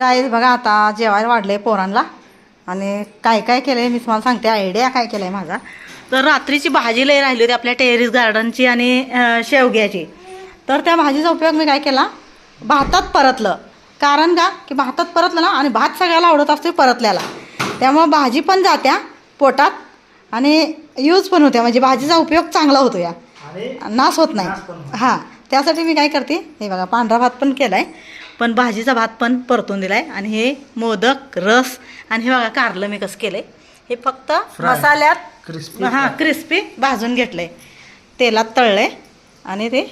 काय बघा आता जेवायला वाढले पोरांना. आणि काय काय केलं आहे मी तुम्हाला सांगते आयडिया काय केलं आहे माझा. तर रात्रीची भाजी लई राहिली होती आपल्या टेरेस गार्डनची आणि शेवग्याची. तर त्या भाजीचा उपयोग मी काय केला? भातात परतलं. कारण का? की भातात परतलं ना आणि भात सगळ्याला आवडत असतो परतल्याला. त्यामुळं भाजी पण जात्या पोटात आणि यूज पण होत्या. म्हणजे भाजीचा उपयोग चांगला होतो या. नाश होत नाही. हां. त्यासाठी मी काय करते? हे बघा पांढरा भात पण केला आहे पण भाजीचा भात पण परतून दिला आहे आणि हे मोदक रस आणि हे बघा कारलं मी कसं केलं हे फक्त. मसाल्यात क्रिस्पी हां क्रिस्पी भाजून घेतलं आहे तेलात तळलं आहे आणि ते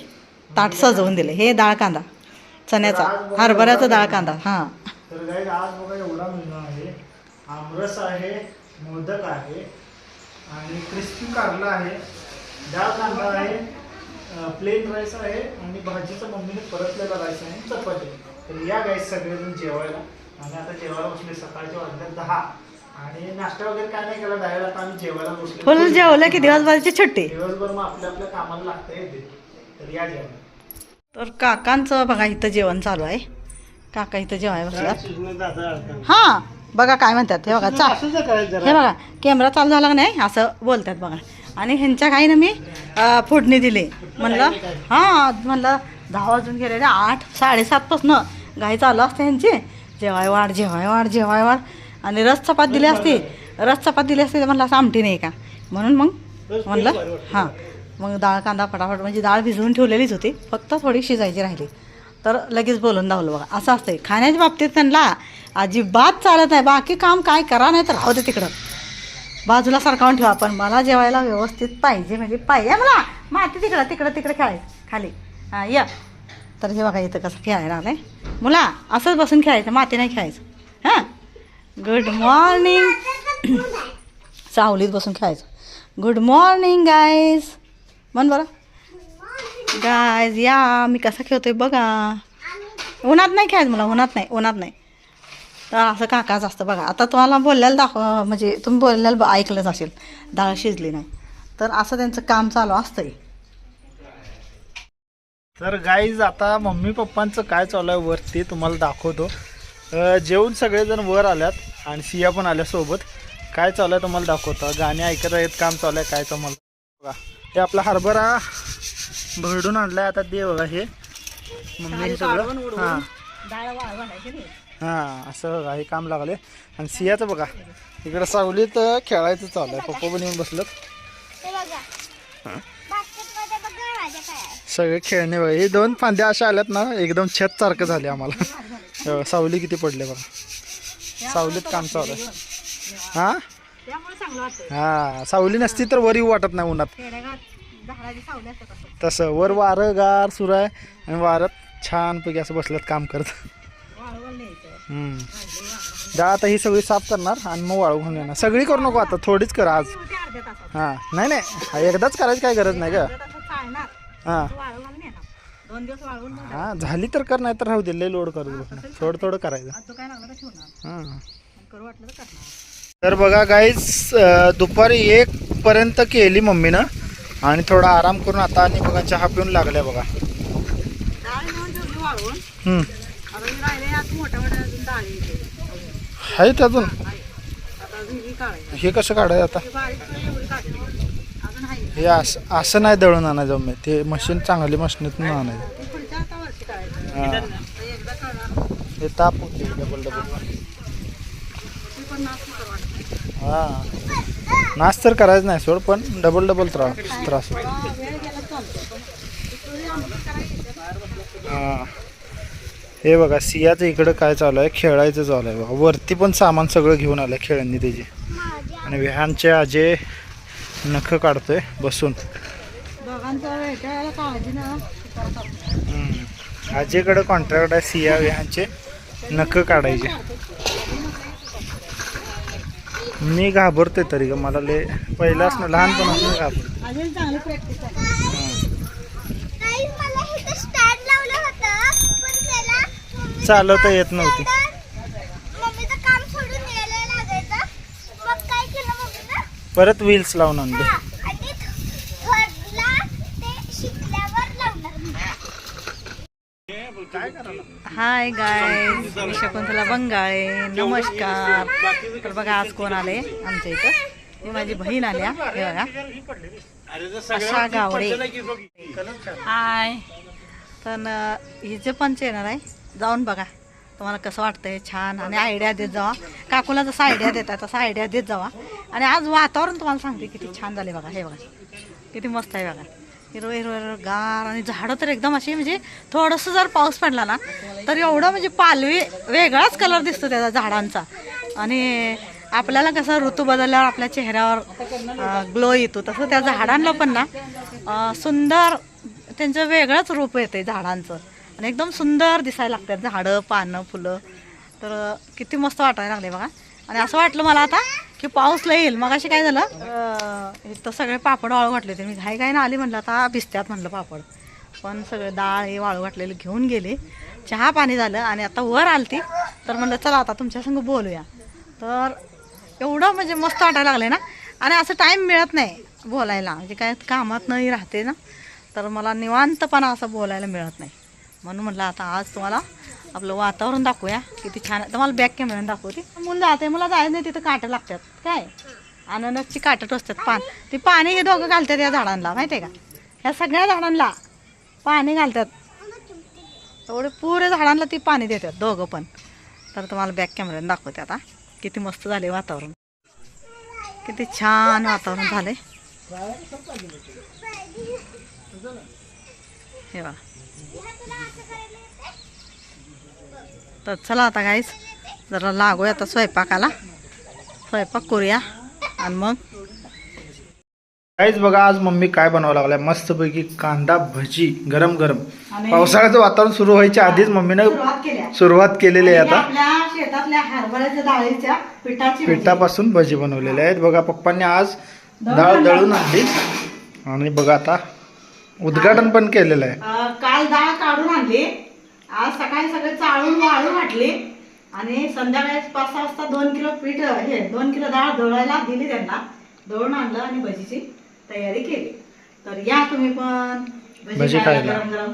ताट सजवून दिले हे डाळ कांदा चण्याचा हरभऱ्याचा डाळ कांदा हां. तर गाईज आज बघा एवढा मेनू आहे. आमरस आहे मोदक आहे आणि क्रिस्पी कारला आहे. डाळ कांदा आहे प्लेन राईस आहे आणि भाजीचा मम्मीने परतलेला राईस आहे आणि चपाती तर या गाईज सगळेजण जेवायला. आणि आता जेवायला बसले सकाळचे वाजले दहा. आणि नाश्ता वगैरे काय नाही केला डायरेक्ट आता आम्ही जेवायला बसले फुल जेवलं की दिवसभराची सुट्टी दिवसभर मग आपल्या आपल्या कामाला लागता येते तर या जेवायला तर काकांचं बघा इथं जेवण चालू आहे. काका इथं जेवायला दादा हां बघा काय म्हणतात. हे बघा चा हे बघा कॅमेरा चालू झाला का नाही? असं बोलतात बघा. आणि ह्यांच्या गाईनं मी अं, फोडणी दिली. म्हणलं हां म्हणलं दहा वाजून गेलेले आठ साडेसातपासून गाई चालू असते ह्यांची. जेवाय वाढ जेवाय वाढ जेवाय वाढ. आणि रस चपात दिली असती रस चपात दिली असती तर म्हणलं असं आमटी नाही का? म्हणून मग म्हणलं हां. मग डाळ कांदा फटाफट म्हणजे डाळ भिजवून ठेवलेलीच होती. फक्त थोडी शिजायची राहिली. तर लगेच बोलून दावलं बघा. असं असतंय. खाण्याच्या बाबतीत त्यांना अजिबात चालत नाही. बाकी काम काय करा नाही तर राहू दे तिकडं. बाजूला सरकावून ठेवा पण मला जेवायला व्यवस्थित पाहिजे. म्हणजे पाहिजे मला. माती तिकडं तिकडं तिकडं खेळायचं. खाली. हां या. तर हे बघा इथं कसं खेळायला आलंय. मुला असंच बसून खेळायचं माती नाही खेळायचं. हां? गुड मॉर्निंग सावलीत बसून खेळायचं. गुड मॉर्निंग गायज म्हण बरं. गायज या मी कसा खेळतोय बघा. उन्हात नाही खेळायचं मला उन्हात नाही उन्हात नाही. तर असं काकाच असतं बघा. आता तुम्हाला बोललेलं दाखव म्हणजे तुम्ही बोललेलं ब- ऐकलंच असेल. डाळ शिजली नाही. तर असं त्यांचं काम चालू असतंय. तर गाईज आता मम्मी पप्पांचं काय चालू आहे वर ते तुम्हाला दाखवतो. जेवून सगळेजण वर आल्यात आणि सिया पण आल्या सोबत. काय चालू आहे तुम्हाला दाखवतो. गाणे ऐकत आहेत काम चालू आहे काय तुम्हाला बघा. हे आपला हरभरा भरडून आणलाय आता दे बघा हे. मम्मी सगळं. हां. हां असं बघा हे काम लागले. आणि सियाचं बघा इकडं सावलीत खेळायचं चालू आहे. पप्पा पण येऊन बसलं हे बघा बास्केटमध्ये बघा माझ्या काय आहे. सगळे खेळणे बघा. हे दोन फांद्या अशा आल्यात ना एकदम छत सारखं झाले आम्हाला. सावली किती पडले बघा. सावलीत काम चालू आहे. हा? हा सावली नसती तर वर येऊ वाटत नाही उन्हात. तसं वर वारं गार सुरू आहे आणि वारत छानपैकी असं बसल्यात काम करत. जा आता ही सगळी साफ करणार आणि मग वाळू घालून येणार सगळी करू नको आता थोडीच कर आज. हा नाही नाही. एकदाच करायची काय गरज नाही का हा. दोन दिवस मग हा झाली तर कर नाही तर राहू दे लय लोड करू नको. थोडं थोडं करायचं. आज तो काय लागला तर ठेवणार. हां. आणि करू वाटलं तर करणार. तर बघा गाईज दुपारी एक पर्यंत केली मम्मीनं. आणि थोडा आराम करून आता आणि बघा चहा पिऊन लागल्या बघा. डाळ नेऊन ठेवली वाळवून हम्म. आता मी राहिले आज मोठ्या मोठ्या अजून डाळी इथे. आहेत अजून? आता अजून ही काढायची. हे कसं काढायचं आता? ही बारीक पण एवढी काढली अजून आहे हे असं असं नाही दळून आणायचं जमे ते मशीन चांगली मशीनीतून आणायचं. हां. ते ताप होते डबल डबल हां. नाच तर करायचं नाही सोड पण डबल डबल त्रास त्रास होतो. हां. हे बघा सियाचं इकडं काय चालू आहे? खेळायचं चालू आहे बघा. वरती पण सामान सगळं घेऊन आलं खेळांनी त्याचे. आणि विहानचे आजे नख काढतोय बसून. ना. आजीकडे कॉन्ट्रॅक्ट आहे सिया विहानचे नख काढायचे. मी घाबरतोय तरी ग मला लय पहिल्यापासून लहानपणापासून घाबरतो अजून चांगली प्रॅक्टिस आहे ताई, मला इथं स्टँड लावलं होतं पण त्याला मम्मी चालवता येत नव्हती मम्मीचं काम सोडून यायला लागायचं मग काय केलं मम्मीनं परत व्हील्स लावून आणले आणि थर्डला ते शिकल्यावर लावणार हाय गाय शकुंतला बंगाळे. नमस्कार. तर बघा आज कोण आले? आमच्या इथं. ही माझी बहीण आल्या हे. बघा. आशा गावडे. हाय तर हे जे पंच येणार आहे जाऊन बघा. तुम्हाला कसं वाटतंय? छान. आणि आयडिया देत जावा. काकूला जसं आयडिया देतात तसं आयडिया देत जावा. आणि आज वातावरण तुम्हाला सांगते किती छान झाले बघा हे बघा. किती मस्त आहे बघा. हिरवं हिरवं हिरवं गार आणि झाडं तर एकदम अशी म्हणजे थोडंसं जर पाऊस पडला ना तर एवढं म्हणजे पालवी वेगळाच कलर दिसतो त्याचा झाडांचा. आणि आपल्याला कसं ऋतू बदलल्यावर आपल्या चेहऱ्यावर ग्लो येतो. तसं त्या झाडांना पण ना सुंदर त्यांचं वेगळंच रूप येते झाडांचं. आणि एकदम सुंदर दिसायला लागतात झाडं पानं फुलं. तर किती मस्त वाटायला लागले बघा. आणि असं वाटलं मला आता की पाऊस लय येईल. मग अशी काय झालं? इथं सगळे पापड वाळू घातले होते. मी घाई घाई ना आली म्हणलं आता भिजत्यात म्हणलं पापड. पण सगळे डाळ हे वाळू घातलेलं घेऊन गेले. चहा पाणी झालं आणि आता वर आलती. तर म्हणलं चला आता तुमच्या संग बोलूया. तर एवढं म्हणजे मस्त वाटायला लागले ना? आणि असं टाईम मिळत नाही बोलायला. म्हणजे काय कामात नाही राहते ना? तर मला निवांतपणा असं बोलायला मिळत नाही. म्हणून म्हटलं आता आज तुम्हाला आपलं वातावरण दाखवूया. किती छान आहे. तर मला बॅक कॅमेऱ्यानं दाखवते. मुलं जाते मला जायचं नाही तिथं काटं लागतात. काय? अननसची काटं टोचतात पान. ते पाणी हे दोघं घालतात या झाडांना माहिती आहे का? ह्या सगळ्या झाडांना पाणी घालतात. एवढे पुरे झाडांना ती पाणी देतात दोघं पण. तर तुम्हाला बॅक कॅमेऱ्यानं दाखवते आता. किती मस्त झाले वातावरण. किती छान वातावरण झालंय. हे बघा. तर चला आता गाईस जरा लागूया आता स्वयंपाकाला. स्वयंपाक करूया आणि मग काहीच बघा आज मम्मी काय बनवावं लागलाय? मस्तपैकी कांदा भजी गरम गरम पावसाळ्याचं वातावरण सुरू व्हायच्या आधीच मम्मीनं सुरुवात केलेली आहे आता. आपल्या शेतातल्या हरभऱ्याच्या डाळीच्या पिठाची भजी. पिठापासून भजी बनवलेली आहेत. बघा पप्पांनी आज डाळ दळून आणली. आणि बघा आता उद्घाटन पण केलेलं आहे. अं, काल डाळ काढून आणली. आज सकाळी सगळे चाळून वाळून घातली आणि संध्याकाळी पाच सहा वाजता दोन किलो पीठ हे दोन किलो डाळ दळायला दिली त्यांना. दळून आणलं आणि भजीची तयारी केली. तर या तुम्ही पण. भजी खायला. गरम गरम